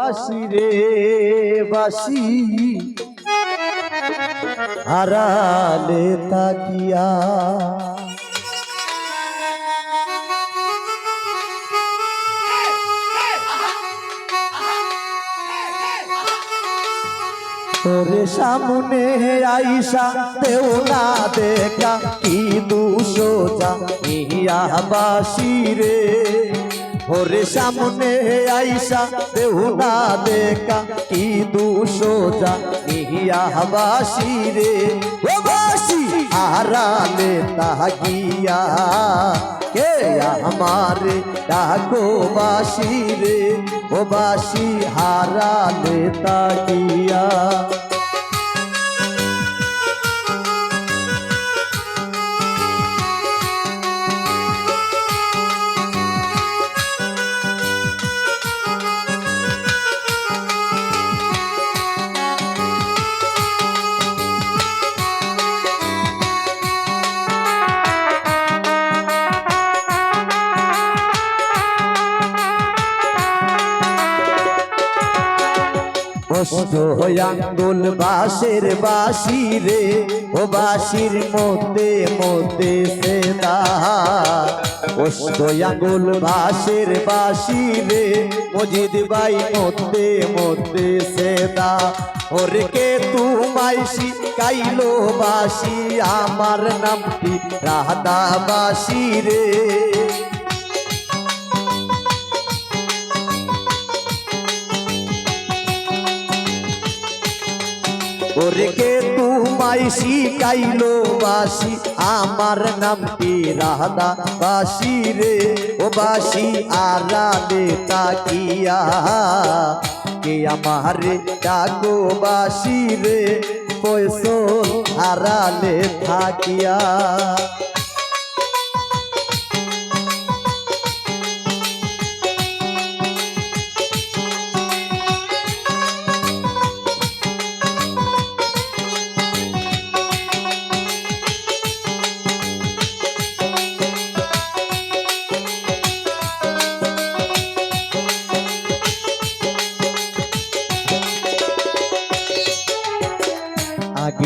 বাসি রে বাসি। হারালে তাকিয়া। তোরে সামনে আইসা দেও না দেখা, কি দুসোজা ইয়া বাসি রে। ওরে সামনে আইসা দেও না দেখা, কি দুসোজা ইয়া বাসি রে। ও বাসি আরালে তাকিয়া কে আমারে ডাকো বাসি রে। ও বাসি হারালে তাকিয়া কষ্ট আঙ্গুল বাসের বাসি রে, ও বাসির মধ্যে মধ্যে সেদা কষ্ট আঙ্গুল বাসের বাসি রে, মজিদ বাই মধ্যে মধ্যে সেদা ওরে কে তুমাই শিকাইলো বাসি আমার নামটি রাধা বাসি রে। ওরে কে তুমাই শিখাইলো বাসি আমার নামটি রাধা বাসি রে? ও বাসি আরালে তাকিয়া। কে আমার ডাকো বাসি রে? পয়সো আড়ালে থাকিয়া।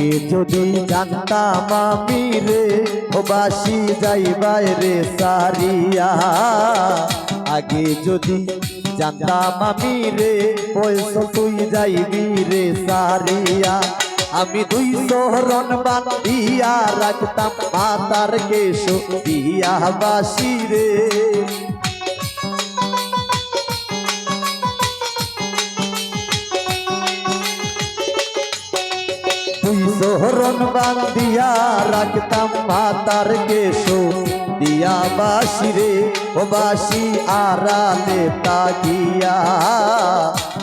আগে যদি জানতাম আমি রে, ও বাসি যাই বাইরে সারিয়া। আগে যদি জানতাম আমি রে পয়সা তুই যাইবি রে সারিয়া। আমি দুই শহরন বান্ধিয়া রাখতাম মাতার কেশ দিয়া বাসি রে। তুই সোহরন বান্ধিয়া রাখতাম মাতার কেশো। দিয়া বাসি রে, ও বাসি আরালে তাকিয়া।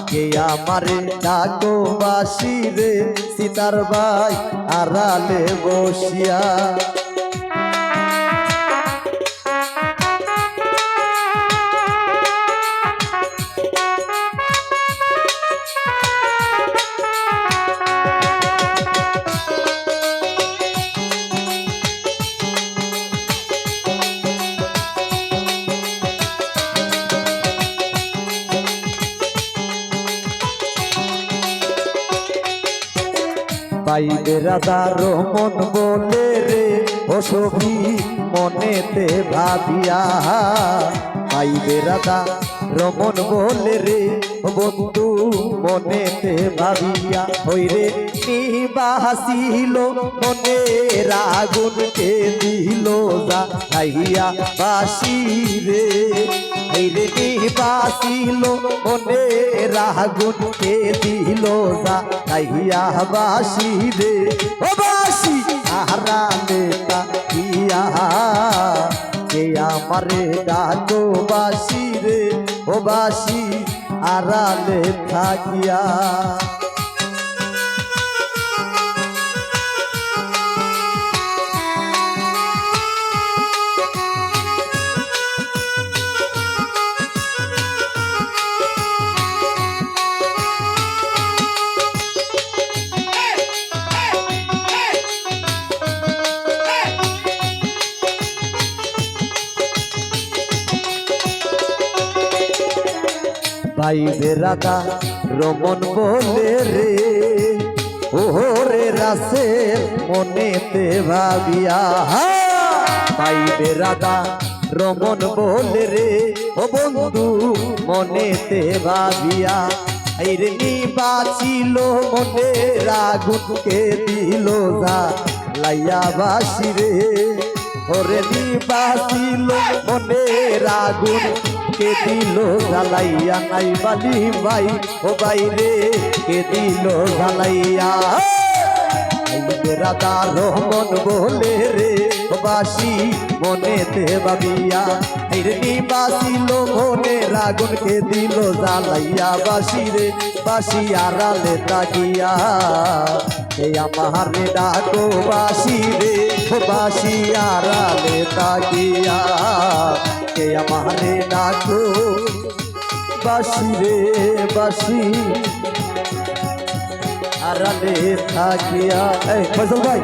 কে আমারে ডাকো বাসি রে, সীতার ভাই আরালে বসিয়া। পাইবে রাধার মন বলে রে ও মনেতে ভাবিয়া। পাইবে রাধা রমন বলে রে, বন্ধু মনেতে ভাবিয়া। হই রে নিবাসিল মনে রাগুনকে দিল যা খাইয়া বাসি রে। এই রে নিবাসিল মনে রাগুনকে দিল যা খাইয়া বাসি রে। ও বাসি আহারালে তাকিয়া কে আমারে ডাকো বাসি রে? ও বাসি আড়ালে থাকিয়া পাইবে রাধা রমন বলে রে। ওহরে রাসে মনেতে ভাবিয়া পাইবে রাধা রমন বলে রে। ও বন্ধু, মনেতে ভাবিয়া, আইর বাঁচিল মনে রাগুনকে দিল যা, লাইয়া বাসি রে ওরে বাঁচিল মনে রাগুন কে দিল জ্বালাইয়া নাই বালি ভাই? ও বাইরে কে দিল জ্বালাইয়া? রাধা রহমন বলে রে, বাসি মনেতে ভাবিয়া। রে বাসিল মনে রাগুন কে দিল জ্বালাইয়া? বাসি রে, বাসি আড়ালে তাকিয়া। এই আমার ডাকো বাসি রে, বাসি আড়ালে তাকিয়া। কে আমার ডাকো বাসি রে বাসি আড়ালে থাকিয়া এই ফজল ভাই